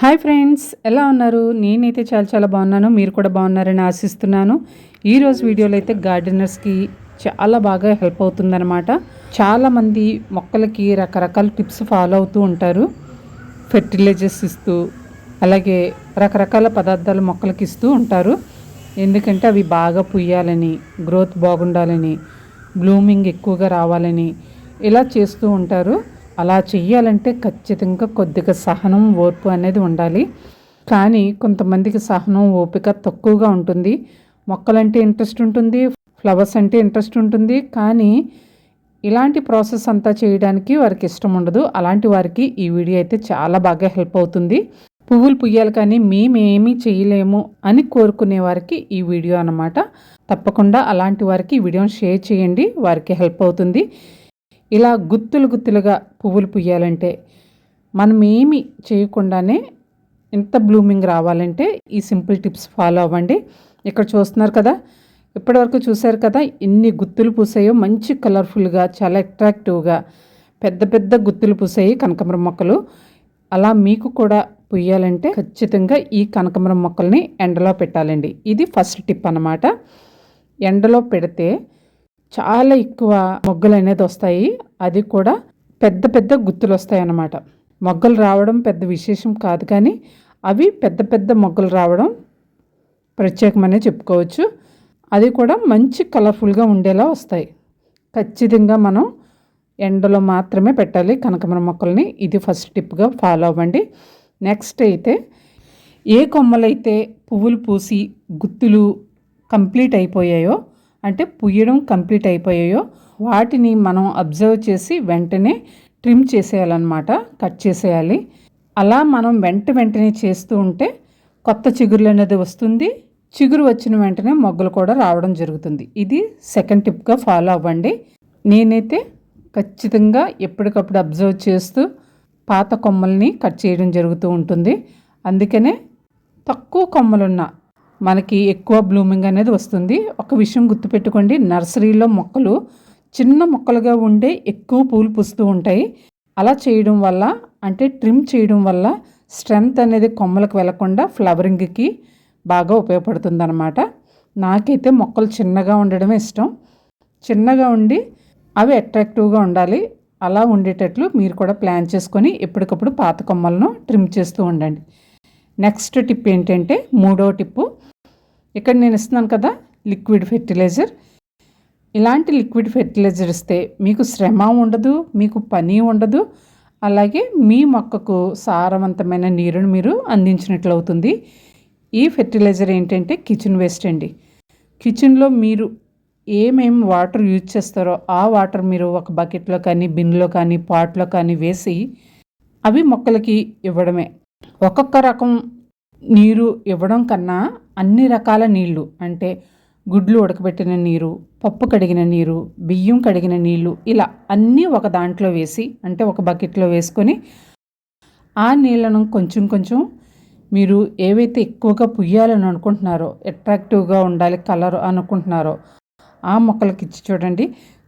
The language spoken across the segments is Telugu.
హాయ్ ఫ్రెండ్స్ ఎలా ఉన్నారు? నేనైతే చాలా చాలా బాగున్నాను. మీరు కూడా బాగున్నారని ఆశిస్తున్నాను. ఈరోజు వీడియోలో అయితే గార్డెనర్స్కి చాలా బాగా హెల్ప్ అవుతుందన్నమాట. చాలామంది మొక్కలకి రకరకాల టిప్స్ ఫాలో అవుతూ ఉంటారు. ఫెర్టిలైజర్స్ ఇస్తూ అలాగే రకరకాల పదార్థాలు మొక్కలకి ఇస్తూ ఉంటారు. ఎందుకంటే అవి బాగా పుయ్యాలని గ్రోత్ బాగుండాలని బ్లూమింగ్ ఎక్కువగా రావాలని ఇలా చేస్తూ ఉంటారు. అలా చెయ్యాలంటే ఖచ్చితంగా కొద్దిగా సహనం ఓర్పు అనేది ఉండాలి. కానీ కొంతమందికి సహనం ఓపిక తక్కువగా ఉంటుంది. మొక్కలంటే ఇంట్రెస్ట్ ఉంటుంది ఫ్లవర్స్ అంటే ఇంట్రెస్ట్ ఉంటుంది. కానీ ఇలాంటి ప్రాసెస్ అంతా చేయడానికి వారికి ఇష్టం ఉండదు. అలాంటి వారికి ఈ వీడియో అయితే చాలా బాగా హెల్ప్ అవుతుంది. పువ్వులు పుయ్యాలి కానీ మేమేమీ చేయలేము అని కోరుకునే వారికి ఈ వీడియో అనమాట తప్పకుండా అలాంటి వారికి ఈ వీడియోని షేర్ చేయండి. వారికి హెల్ప్ అవుతుంది. ఇలా గుత్తులు గుత్తులుగా పువ్వులు పుయ్యాలంటే మనం ఏమి చేయకుండానే ఇంత బ్లూమింగ్ రావాలంటే ఈ సింపుల్ టిప్స్ ఫాలో అవ్వండి. ఇక్కడ చూస్తున్నారు కదా ఇప్పటివరకు చూశారు కదా ఎన్ని గుత్తులు పూసాయో మంచి కలర్ఫుల్గా చాలా అట్రాక్టివ్గా పెద్ద పెద్ద గుత్తులు పూసాయి కనకమరం మొక్కలు. అలా మీకు కూడా పుయ్యాలంటే ఖచ్చితంగా ఈ కనకమరం మొక్కల్ని ఎండలో పెట్టాలండి. ఇది ఫస్ట్ టిప్ అన్నమాట. ఎండలో పెడితే చాలా ఎక్కువ మొగ్గలు అనేది వస్తాయి. అది కూడా పెద్ద పెద్ద గుత్తులు వస్తాయి అన్నమాట. మొగ్గలు రావడం పెద్ద విశేషం కాదు కానీ అవి పెద్ద పెద్ద మొగ్గలు రావడం ప్రత్యేకమనే చెప్పుకోవచ్చు. అది కూడా మంచి కలర్ఫుల్గా ఉండేలా వస్తాయి. ఖచ్చితంగా మనం ఎండలో మాత్రమే పెట్టాలి. కనకమర మొక్కల్ని ఇది ఫస్ట్ టిప్గా ఫాలో అవ్వండి. నెక్స్ట్ అయితే ఏ కొమ్మలైతే పువ్వులు పూసి గుత్తులు కంప్లీట్ అయిపోయాయో అంటే పుయ్యడం కంప్లీట్ అయిపోయాయో వాటిని మనం అబ్జర్వ్ చేసి వెంటనే ట్రిమ్ చేసేయాలన్నమాట కట్ చేసేయాలి. అలా మనం వెంట వెంటనే చేస్తూ ఉంటే కొత్త చిగురులు అనేది వస్తుంది. చిగురు వచ్చిన వెంటనే మొగ్గలు కూడా రావడం జరుగుతుంది. ఇది సెకండ్ టిప్గా ఫాలో అవ్వండి. నేనైతే ఖచ్చితంగా ఎప్పటికప్పుడు అబ్జర్వ్ చేస్తూ పాత కొమ్మల్ని కట్ చేయడం జరుగుతూ ఉంటుంది. అందుకనే తక్కువ కొమ్మలున్న మనకి ఎక్కువ బ్లూమింగ్ అనేది వస్తుంది. ఒక విషయం గుర్తుపెట్టుకోండి. నర్సరీలో మొక్కలు చిన్న మొక్కలుగా ఉండే ఎక్కువ పూలు పూస్తూ ఉంటాయి. అలా చేయడం వల్ల అంటే ట్రిమ్ చేయడం వల్ల స్ట్రెంగ్త్ అనేది కొమ్మలకు వెళ్ళకుండా ఫ్లవరింగ్కి బాగా ఉపయోగపడుతుంది అనమాట నాకైతే మొక్కలు చిన్నగా ఉండడమే ఇష్టం. చిన్నగా ఉండి అవి అట్రాక్టివ్గా ఉండాలి. అలా ఉండేటట్లు మీరు కూడా ప్లాన్ చేసుకొని ఎప్పటికప్పుడు పాత కొమ్మలను ట్రిమ్ చేస్తూ ఉండండి. నెక్స్ట్ టిప్ ఏంటంటే మూడో టిప్పు. ఇక్కడ నేను ఇస్తున్నాను కదా లిక్విడ్ ఫెర్టిలైజర్. ఇలాంటి లిక్విడ్ ఫెర్టిలైజర్ ఇస్తే మీకు శ్రమ ఉండదు మీకు పని ఉండదు. అలాగే మీ మొక్కకు సారవంతమైన నీరును మీరు అందించినట్లు అవుతుంది. ఈ ఫెర్టిలైజర్ ఏంటంటే కిచెన్ వేస్ట్ అండి. కిచెన్లో మీరు ఏమేమి వాటర్ యూజ్ చేస్తారో ఆ వాటర్ మీరు ఒక బకెట్లో కానీ బిన్లో కానీ పాట్లో కానీ వేసి అవి మొక్కలకి ఇవ్వడమే. ఒక్కొక్క రకం నీరు ఇవ్వడం కన్నా అన్ని రకాల నీళ్ళు అంటే గుడ్లు ఉడకబెట్టిన నీరు పప్పు కడిగిన నీరు బియ్యం కడిగిన నీళ్ళు ఇలా అన్నీ ఒక దాంట్లో వేసి అంటే ఒక బకెట్లో వేసుకొని ఆ నీళ్ళను కొంచెం కొంచెం మీరు ఏవైతే ఎక్కువగా పుయ్యాలని అనుకుంటున్నారో అట్రాక్టివ్గా ఉండాలి కలర్ అనుకుంటున్నారో ఆ మొక్కలకి ఇచ్చి చూడండి.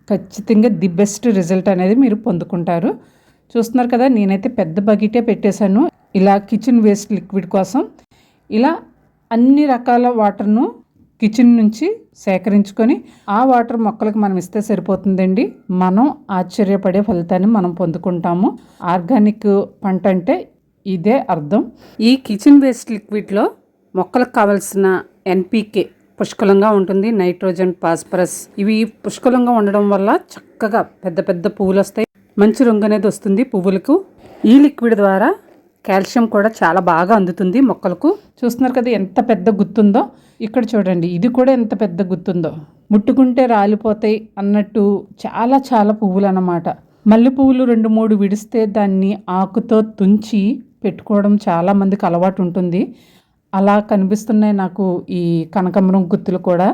ఖచ్చితంగా ది బెస్ట్ రిజల్ట్ అనేది మీరు పొందుకుంటారు. చూస్తున్నారు కదా నేనైతే పెద్ద బకెటే పెట్టేశాను. ఇలా కిచెన్ వేస్ట్ లిక్విడ్ కోసం ఇలా అన్ని రకాల వాటర్ను కిచెన్ నుంచి సేకరించుకొని ఆ వాటర్ మొక్కలకు మనం ఇస్తే సరిపోతుందండి. మనం ఆశ్చర్యపడే ఫలితాన్ని మనం పొందుకుంటాము. ఆర్గానిక్ పంట అంటే ఇదే అర్థం. ఈ కిచెన్ వేస్ట్ లిక్విడ్లో మొక్కలకు కావలసిన ఎన్పికే పుష్కలంగా ఉంటుంది. నైట్రోజన్ ఫాస్ఫరస్ ఇవి పుష్కలంగా ఉండడం వల్ల చక్కగా పెద్ద పెద్ద పువ్వులు వస్తాయి. మంచి రంగు అనేది వస్తుంది పువ్వులకు. ఈ లిక్విడ్ ద్వారా కాల్షియం కూడా చాలా బాగా అందుతుంది మొక్కలకు. చూస్తున్నారు కదా ఎంత పెద్ద గుర్తుందో ఇక్కడ చూడండి ఇది కూడా ఎంత పెద్ద గుర్తుందో ముట్టుకుంటే రాలిపోతాయి అన్నట్టు చాలా చాలా పువ్వులు అన్నమాట మల్లె పువ్వులు రెండు మూడు విడిస్తే దాన్ని ఆకుతో తుంచి పెట్టుకోవడం చాలా మందికి అలవాటు ఉంటుంది. అలా కనిపిస్తున్నాయి నాకు ఈ కనకమరం గుత్తులు కూడా.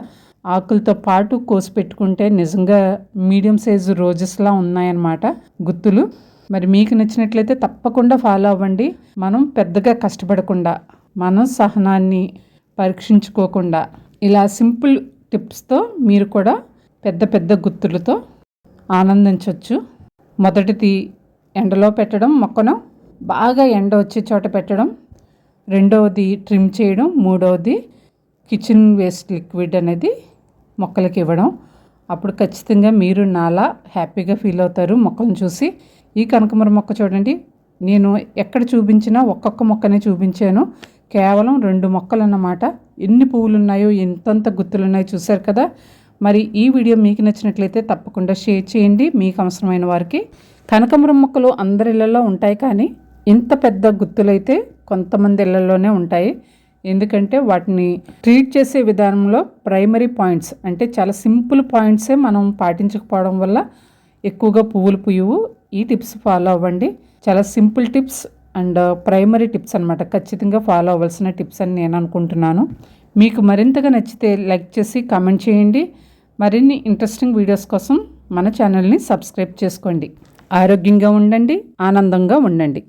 ఆకులతో పాటు కోసి పెట్టుకుంటే నిజంగా మీడియం సైజు రోజెస్లా ఉన్నాయన్నమాట గుత్తులు. మరి మీకు నచ్చినట్లయితే తప్పకుండా ఫాలో అవ్వండి. మనం పెద్దగా కష్టపడకుండా మనం సహనాన్ని పరీక్షించుకోకుండా ఇలా సింపుల్ టిప్స్తో మీరు కూడా పెద్ద పెద్ద గుర్తులతో ఆనందించవచ్చు మొదటిది ఎండలో పెట్టడం మొక్కను బాగా ఎండ వచ్చే చోట పెట్టడం. రెండవది ట్రిమ్ చేయడం మూడవది కిచెన్ వేస్ట్ లిక్విడ్ అనేది మొక్కలకి ఇవ్వడం. అప్పుడు ఖచ్చితంగా మీరు నాలా హ్యాపీగా ఫీల్ అవుతారు మొక్కలను చూసి. ఈ కనకమర మొక్క చూడండి. నేను ఎక్కడ చూపించినా ఒక్కొక్క మొక్కనే చూపించాను. కేవలం రెండు మొక్కలు అన్నమాట ఎన్ని పువ్వులు ఉన్నాయో ఎంతంత గుత్తులు ఉన్నాయో చూశారు కదా. మరి ఈ వీడియో మీకు నచ్చినట్లయితే తప్పకుండా షేర్ చేయండి. మీకు అవసరమైన వారికి కనకమరం మొక్కలు అందరి ఇళ్ళలో ఉంటాయి కానీ ఇంత పెద్ద గుత్తులైతే కొంతమంది ఇళ్ళలోనే ఉంటాయి. ఎందుకంటే వాటిని ట్రీట్ చేసే విధానంలో ప్రైమరీ పాయింట్స్ అంటే చాలా సింపుల్ పాయింట్సే మనం పాటించకపోవడం వల్ల ఎక్కువగా పువ్వులు పుయ్యవు. ఈ టిప్స్ ఫాలో అవ్వండి. చాలా simple tips and primary tips అనమాట ఖచ్చితంగా ఫాలో అవ్వాల్సిన టిప్స్ అని నేను అనుకుంటున్నాను. మీకు మరింతగా నచ్చితే లైక్ చేసి కామెంట్ చేయండి. మరిన్ని ఇంట్రెస్టింగ్ వీడియోస్ కోసం మన ఛానల్ని సబ్స్క్రైబ్ చేసుకోండి. ఆరోగ్యంగా ఉండండి ఆనందంగా ఉండండి.